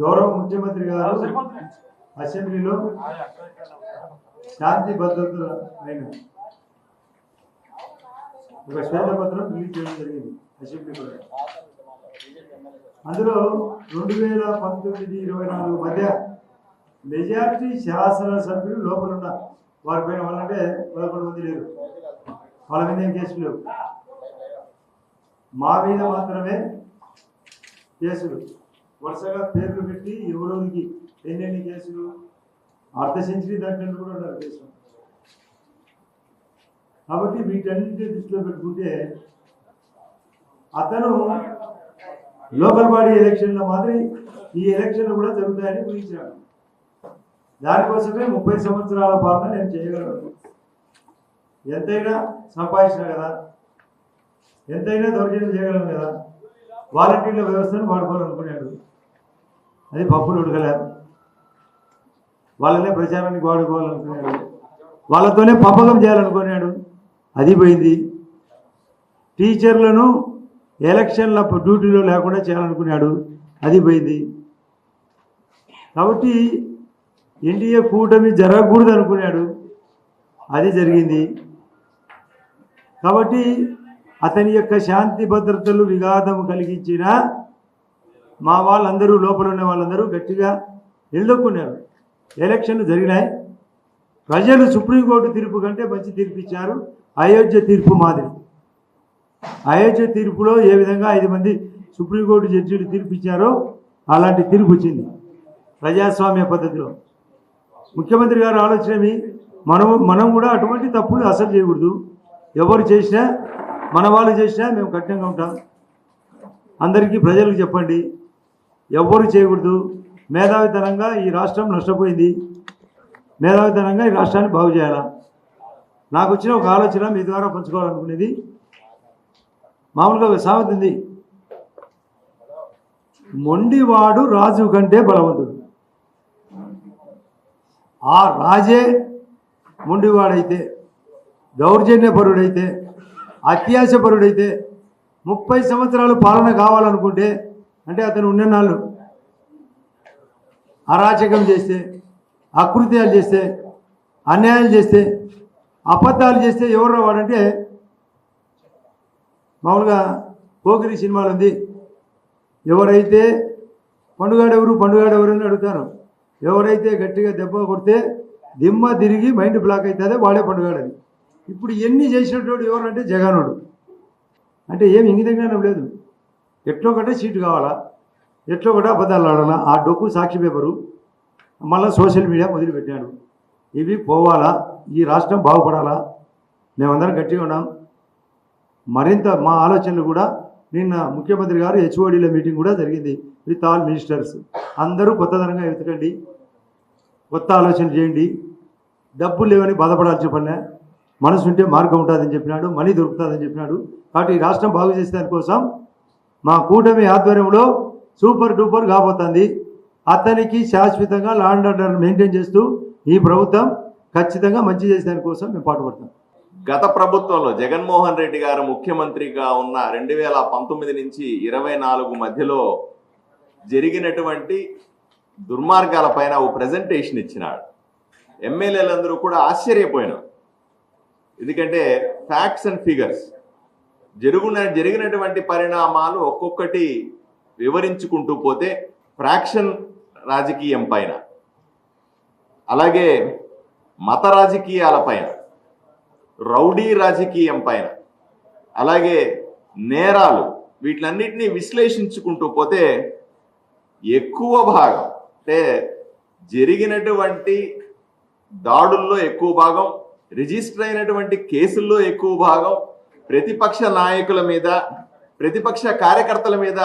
గౌరవ ముఖ్యమంత్రి గారు అసెంబ్లీలో శాంతి భద్రతల పైన ఒక శ్వేతపత్రం రిలీజ్ చేయడం జరిగింది అసెంబ్లీ కూడా. అందులో రెండు వేల పంతొమ్మిది ఇరవై నాలుగు మధ్య మెజారిటీ శాసనసభ్యులు లోపల ఉన్నారు వారి పైన వాళ్ళంటే పదకొండు మంది లేరు. వాళ్ళ మీద ఏం కేసులు లేవు. మా మీద మాత్రమే కేసులు. వరుసగా పేర్లు పెట్టి ఎవరెవరికి ఎన్నెన్ని కేసులు అర్ధ సెంచరీ దాటినట్టు కూడా ఉన్నారు కేసులు కాబట్టి వీటన్నింటినీ దృష్టిలో పెట్టుకుంటే అతను లోకల్ బాడీ ఎలక్షన్ల మాదిరి ఈ ఎలక్షన్లు కూడా జరుగుతాయని ఊహించాడు దానికోసమే ముప్పై సంవత్సరాల పాలన నేను చేయగలను. ఎంతైనా సంపాదించిన కదా ఎంతైనా దౌర్జన్యం చేయగలను కదా వాలంటీర్ల వ్యవస్థను వాడుకోవాలనుకున్నాడు అది పప్పులు ఉడకలేదు వాళ్ళనే ప్రచారానికి వాడుకోవాలనుకున్నాడు. వాళ్ళతోనే పంపకం చేయాలనుకున్నాడు. అది పోయింది. టీచర్లను ఎలక్షన్ల డ్యూటీలో లేకుండా చేయాలనుకున్నాడు. అది పోయింది. కాబట్టి ఎన్డీఏ కూటమి జరగకూడదు అనుకున్నాడు అది జరిగింది. కాబట్టి అతని యొక్క శాంతి భద్రతలు విఘాతం కలిగించిన మా వాళ్ళందరూ లోపల ఉన్న వాళ్ళందరూ గట్టిగా నిలదొక్కున్నారు. ఎలక్షన్లు జరిగినాయి. ప్రజలు సుప్రీంకోర్టు తీర్పు కంటే మంచి తీర్పు ఇచ్చారు. అయోధ్య తీర్పు మాదిరి. అయోధ్య తీర్పులో ఏ విధంగా ఐదు మంది సుప్రీంకోర్టు జడ్జీలు తీర్పు ఇచ్చారో అలాంటి తీర్పు వచ్చింది. ప్రజాస్వామ్య పద్ధతిలో. ముఖ్యమంత్రి గారు ఆలోచన మనం మనం కూడా అటువంటి తప్పులు అసలు చేయకూడదు. ఎవరు చేసినా మన వాళ్ళు చేసినా మేము కఠినంగా ఉంటాం. అందరికీ ప్రజలకు చెప్పండి ఎవ్వరు చేయకూడదు. మేధావితనంగా ఈ రాష్ట్రం నష్టపోయింది. మేధావితనంగా ఈ రాష్ట్రాన్ని బాగు చేయాలా? నాకు వచ్చిన ఒక ఆలోచన మీ ద్వారా పంచుకోవాలనుకునేది. మామూలుగా ఒక సామెత ఉంది. మొండివాడు రాజు కంటే బలవంతుడు. ఆ రాజే మొండివాడైతే దౌర్జన్యపరుడైతే అత్యాశపరుడైతే ముప్పై సంవత్సరాలు పాలన కావాలనుకుంటే అంటే అతను ఉన్ననాళ్ళు అరాచకం చేస్తే అకృత్యాలు చేస్తే అన్యాయాలు చేస్తే అబద్ధాలు చేస్తే ఎవరో వాడంటే మామూలుగా పోకిరి సినిమాలు ఉంది. ఎవరైతే పండుగాడెవరు పండుగాడెవరు అని అడుగుతారు. ఎవరైతే గట్టిగా దెబ్బ కొడితే దిమ్మ తిరిగి మైండ్ బ్లాక్ అవుతుందో వాడే పండుగాడది. ఇప్పుడు ఎన్ని చేసినటువంటి ఎవరంటే జగనుడు. అంటే ఏం జ్ఞానం లేదు. ఎట్లో ఒకటే సీటు కావాలా? ఎట్లో ఒకటే అబద్ధాలు ఆడాలా? ఆ డొక్కు సాక్షి పేపరు మళ్ళీ సోషల్ మీడియా మొదలుపెట్టాడు ఇవి పోవాలా? ఈ రాష్ట్రం బాగుపడాలా? మేమందరం గట్టిగా ఉన్నాం. మరింత మా ఆలోచనలు కూడా నిన్న ముఖ్యమంత్రి గారు హెచ్ఓడీల మీటింగ్ కూడా జరిగింది విత్ ఆల్ మినిస్టర్స్. అందరూ కొత్తదనంగా వెతకండి. కొత్త ఆలోచన చేయండి. డబ్బులు లేవని బాధపడాల్సిన పనిలే మనసు ఉంటే మార్గం ఉంటుందని చెప్పినాడు మనీ దొరుకుతుందని చెప్పినాడు. కాబట్టి ఈ రాష్ట్రం బాగు చేసే దానికోసం మా కూటమి ఆధ్వర్యంలో సూపర్ డూపర్ కాబోతుంది. అతనికి శాశ్వతంగా లాండ్ ఆర్డర్ మెయింటైన్ చేస్తూ ఈ ప్రభుత్వం ఖచ్చితంగా మంచి చేసేదాని కోసం మేము పాటుపడతాం. గత ప్రభుత్వంలో జగన్మోహన్ రెడ్డి గారు ముఖ్యమంత్రిగా ఉన్న రెండు వేల పంతొమ్మిది నుంచి ఇరవై నాలుగు మధ్యలో జరిగినటువంటి దుర్మార్గాల పైన ఓ ప్రజెంటేషన్ ఇచ్చినాడు. ఎమ్మెల్యేలందరూ కూడా ఆశ్చర్యపోయినారు. ఎందుకంటే ఫ్యాక్ట్స్ అండ్ ఫిగర్స్ జరుగున జరిగినటువంటి పరిణామాలు ఒక్కొక్కటి వివరించుకుంటూ పోతే ఫ్రాక్షన్ రాజకీయం పైన. అలాగే మత రాజకీయాల పైన రౌడీ రాజకీయం పైన అలాగే నేరాలు వీటిలన్నిటినీ విశ్లేషించుకుంటూ పోతే ఎక్కువ భాగం అంటే జరిగినటువంటి దాడుల్లో ఎక్కువ భాగం రిజిస్టర్ అయినటువంటి కేసుల్లో ఎక్కువ భాగం ప్రతిపక్ష నాయకుల మీద ప్రతిపక్ష కార్యకర్తల మీద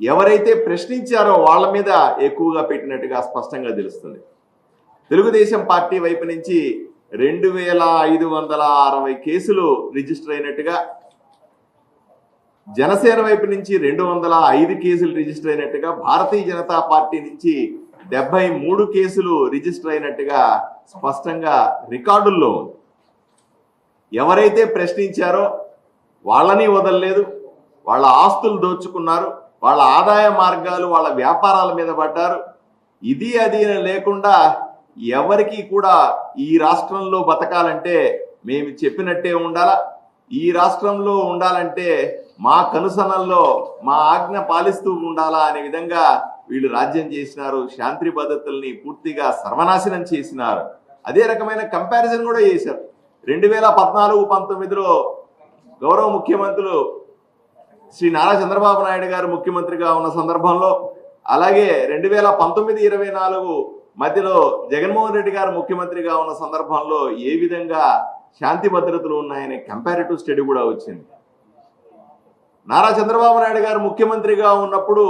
ఎవరైతే ప్రశ్నించారో వాళ్ళ మీద ఎక్కువగా పెట్టినట్టుగా స్పష్టంగా తెలుస్తుంది. తెలుగుదేశం పార్టీ వైపు నుంచి రెండు వేల ఐదు వందల అరవై కేసులు రిజిస్టర్ అయినట్టుగా జనసేన వైపు నుంచి రెండు వందల ఐదు కేసులు రిజిస్టర్ అయినట్టుగా భారతీయ జనతా పార్టీ నుంచి డెబ్బై మూడు కేసులు రిజిస్టర్ అయినట్టుగా స్పష్టంగా రికార్డుల్లో ఉంది. ఎవరైతే ప్రశ్నించారో వాళ్ళని వదలలేదు వాళ్ళ ఆస్తులు దోచుకున్నారు వాళ్ళ ఆదాయ మార్గాలు వాళ్ళ వ్యాపారాల మీద పడ్డారు. ఇది అది లేకుండా ఎవరికి కూడా ఈ రాష్ట్రంలో బతకాలంటే మేము చెప్పినట్టే ఉండాలా? ఈ రాష్ట్రంలో ఉండాలంటే మా కనుసనల్లో మా ఆజ్ఞ పాలిస్తూ ఉండాలా అనే విధంగా వీళ్ళు రాజ్యం చేసినారు శాంతి భద్రతల్ని పూర్తిగా సర్వనాశనం చేసినారు. అదే రకమైన కంపారిజన్ కూడా చేశారు. రెండు వేల పద్నాలుగు పంతొమ్మిదిలో గౌరవ ముఖ్యమంత్రులు శ్రీ నారా చంద్రబాబు నాయుడు గారు ముఖ్యమంత్రిగా ఉన్న సందర్భంలో అలాగే రెండు వేల పంతొమ్మిది ఇరవై నాలుగు మధ్యలో జగన్మోహన్ రెడ్డి గారు ముఖ్యమంత్రిగా ఉన్న సందర్భంలో ఏ విధంగా శాంతి భద్రతలు ఉన్నాయనే కంపారిటివ్ స్టడీ కూడా వచ్చింది. నారా చంద్రబాబు నాయుడు గారు ముఖ్యమంత్రిగా ఉన్నప్పుడు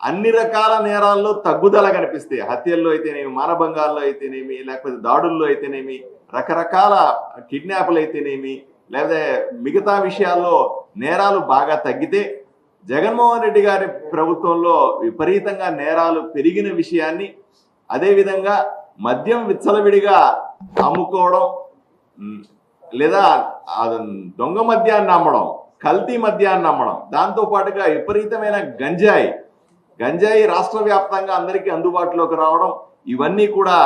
అన్ని రకాల నేరాల్లో తగ్గుదల కనిపిస్తాయి హత్యల్లో అయితేనేమి మానభంగాల్లో అయితేనేమి లేకపోతే దాడుల్లో అయితేనేమి రకరకాల కిడ్నాప్లు అయితేనేమి లేదా మిగతా విషయాల్లో నేరాలు బాగా తగ్గితే జగన్మోహన్ రెడ్డి గారి ప్రభుత్వంలో విపరీతంగా నేరాలు పెరిగిన విషయాన్ని అదేవిధంగా మద్యం విచ్చలవిడిగా అమ్ముకోవడం లేదా దొంగ మద్యాన్ని అమ్మడం కల్తీ మద్యాన్ని అమ్మడం దాంతో పాటుగా విపరీతమైన గంజాయి గంజాయి రాష్ట్ర వ్యాప్తంగా అందరికీ అందుబాటులోకి రావడం ఇవన్నీ కూడా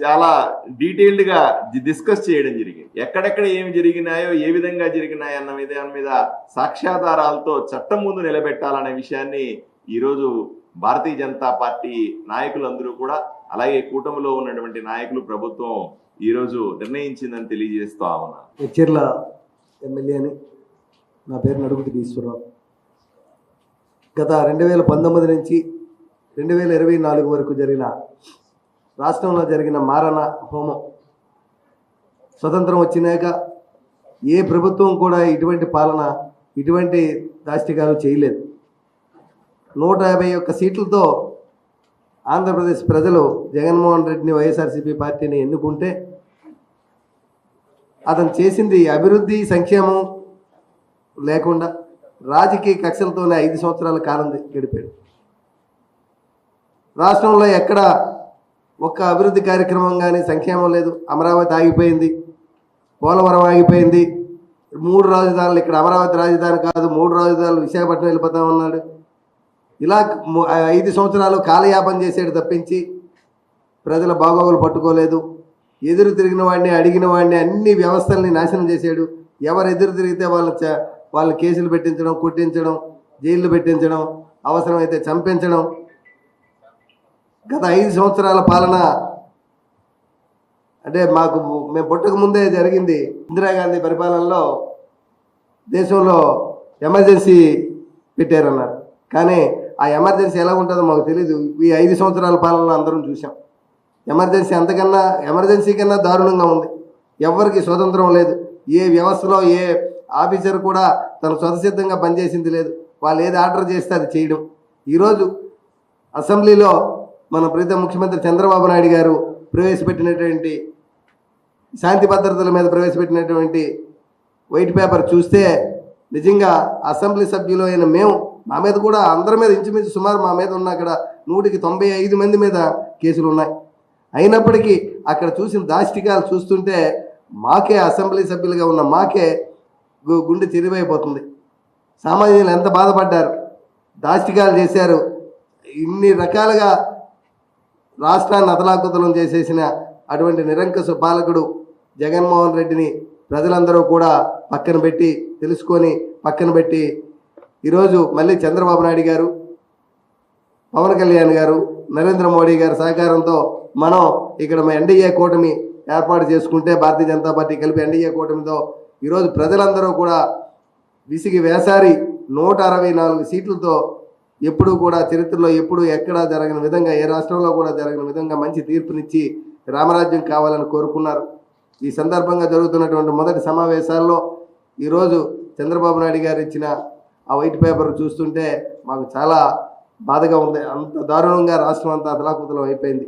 చాలా డీటెయిల్డ్గా డిస్కస్ చేయడం జరిగింది. ఎక్కడెక్కడ ఏమి జరిగినాయో ఏ విధంగా జరిగినాయో అన్న మీద దాని మీద సాక్ష్యాధారాలతో చట్టం ముందు నిలబెట్టాలనే విషయాన్ని ఈరోజు భారతీయ జనతా పార్టీ నాయకులందరూ కూడా అలాగే కూటమిలో ఉన్నటువంటి నాయకులు ప్రభుత్వం ఈరోజు నిర్ణయించిందని తెలియజేస్తా ఉన్నా హెచ్చర్ల ఎమ్మెల్యేని నా పేరు నడుగుతి ఈశ్వరరావు గత రెండు వేల పంతొమ్మిది నుంచి రెండు వేల ఇరవై నాలుగు వరకు జరిగిన రాష్ట్రంలో జరిగిన మారణ హోమం స్వతంత్రం వచ్చినాక ఏ ప్రభుత్వం కూడా ఇటువంటి పాలన ఇటువంటి దాష్టికాలు చేయలేదు. నూట యాభై ఒక్క సీట్లతో ఆంధ్రప్రదేశ్ ప్రజలు జగన్మోహన్ రెడ్డిని వైఎస్ఆర్సీపీ పార్టీని ఎన్నుకుంటే అతను చేసింది అభివృద్ధి సంక్షేమం లేకుండా రాజకీయ కక్షలతోనే ఐదు సంవత్సరాల కాలం గడిపాడు. రాష్ట్రంలో ఎక్కడ ఒక్క అభివృద్ధి కార్యక్రమం కానీ సంక్షేమం లేదు. అమరావతి ఆగిపోయింది. పోలవరం ఆగిపోయింది. మూడు రాజధానులు ఇక్కడ అమరావతి రాజధాని కాదు మూడు రాజధానులు విశాఖపట్నం వెళ్ళిపోతాం ఉన్నాడు. ఇలా ఐదు సంవత్సరాలు కాలయాపన చేసేడు తప్పించి ప్రజల బాగోగులు పట్టుకోలేదు. ఎదురు తిరిగిన వాడిని అడిగిన వాడిని అన్ని వ్యవస్థల్ని నాశనం చేశాడు. ఎవరు ఎదురు తిరిగితే వాళ్ళ వాళ్ళు కేసులు పెట్టించడం కుట్టించడం జైళ్ళు పెట్టించడం అవసరమైతే చంపించడం. గత ఐదు సంవత్సరాల పాలన అంటే మాకు మేము పుట్టక ముందే జరిగింది ఇందిరాగాంధీ పరిపాలనలో దేశంలో ఎమర్జెన్సీ పెట్టారన్నారు. కానీ ఆ ఎమర్జెన్సీ ఎలా ఉంటుందో మాకు తెలియదు ఈ ఐదు సంవత్సరాల పాలన అందరం చూసాం ఎమర్జెన్సీ అంతకన్నా ఎమర్జెన్సీ కన్నా దారుణంగా ఉంది. ఎవరికి స్వతంత్రం లేదు. ఏ వ్యవస్థలో ఏ ఆఫీసర్ కూడా తను స్వతసిద్ధంగా పనిచేసింది లేదు. వాళ్ళు ఏది ఆర్డర్ చేస్తే అది చేయడం. ఈరోజు అసెంబ్లీలో మన ప్రీతం ముఖ్యమంత్రి చంద్రబాబు నాయుడు గారు ప్రవేశపెట్టినటువంటి శాంతి భద్రతల మీద ప్రవేశపెట్టినటువంటి వైట్ పేపర్ చూస్తే నిజంగా అసెంబ్లీ సభ్యులు అయిన మేము మా మీద కూడా అందరి మీద ఇంచుమించు సుమారు మా మీద ఉన్న అక్కడ నూటికి తొంభై ఐదు మంది మీద కేసులు ఉన్నాయి. అయినప్పటికీ అక్కడ చూసిన దాష్టికాలు చూస్తుంటే మాకే అసెంబ్లీ సభ్యులుగా ఉన్న మాకే గుండె చిరివైపోతుంది సామాన్యులు ఎంత బాధపడ్డారు? దాష్టికాలు చేశారు. ఇన్ని రకాలుగా రాష్ట్రాన్ని అతలాకుతలం చేసేసిన అటువంటి నిరంకుశ పాలకుడు జగన్మోహన్ రెడ్డిని ప్రజలందరూ కూడా పక్కన పెట్టి తెలుసుకొని పక్కన పెట్టి ఈరోజు మళ్ళీ చంద్రబాబు నాయుడు గారు పవన్ కళ్యాణ్ గారు నరేంద్ర మోడీ గారి సహకారంతో మనం ఇక్కడ ఎన్డీఏ కూటమి ఏర్పాటు చేసుకుంటే భారతీయ జనతా పార్టీ కలిపి ఎన్డీఏ కూటమితో ఈరోజు ప్రజలందరూ కూడా విసిగి వేసారి నూట అరవై నాలుగు సీట్లతో ఎప్పుడూ కూడా చరిత్రలో ఎప్పుడు ఎక్కడ జరగిన విధంగా ఏ రాష్ట్రంలో కూడా జరిగిన విధంగా మంచి తీర్పునిచ్చి రామరాజ్యం కావాలని కోరుకున్నారు. ఈ సందర్భంగా జరుగుతున్నటువంటి మొదటి సమావేశాల్లో ఈరోజు చంద్రబాబు నాయుడు గారు ఇచ్చిన ఆ వైట్ పేపర్ చూస్తుంటే మాకు చాలా బాధగా ఉంది. అంత దారుణంగా రాష్ట్రం అంతా అతలాకుతలం అయిపోయింది.